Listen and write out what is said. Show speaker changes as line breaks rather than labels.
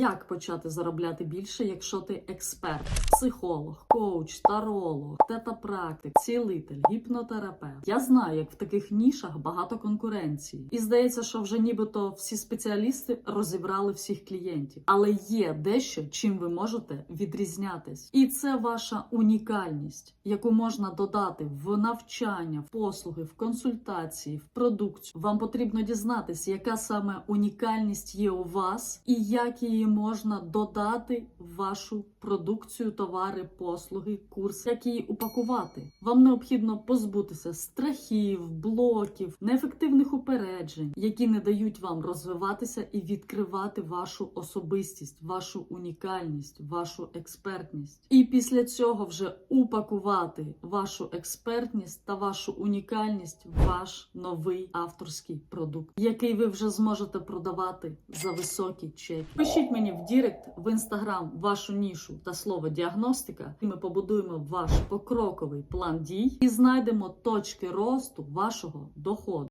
Як почати заробляти більше, якщо ти експерт, психолог, коуч, таролог, тета-практик, цілитель, гіпнотерапевт? Я знаю, як в таких нішах багато конкуренції, і здається, що вже нібито всі спеціалісти розібрали всіх клієнтів, але є дещо, чим ви можете відрізнятись, і це ваша унікальність, яку можна додати в навчання, в послуги, в консультації, в продукцію. Вам потрібно дізнатися, яка саме унікальність є у вас, і як її можна додати в вашу продукцію, товари, послуги, курс, як її упакувати. Вам необхідно позбутися страхів, блоків, неефективних упереджень, які не дають вам розвиватися і відкривати вашу особистість, вашу унікальність, вашу експертність. І після цього вже упакувати вашу експертність та вашу унікальність в ваш новий авторський продукт, який ви вже зможете продавати за високі чеки. Пишіть мені в Дірект, в інстаграм вашу нішу та слово діагностика, і ми побудуємо ваш покроковий план дій і знайдемо точки росту вашого доходу.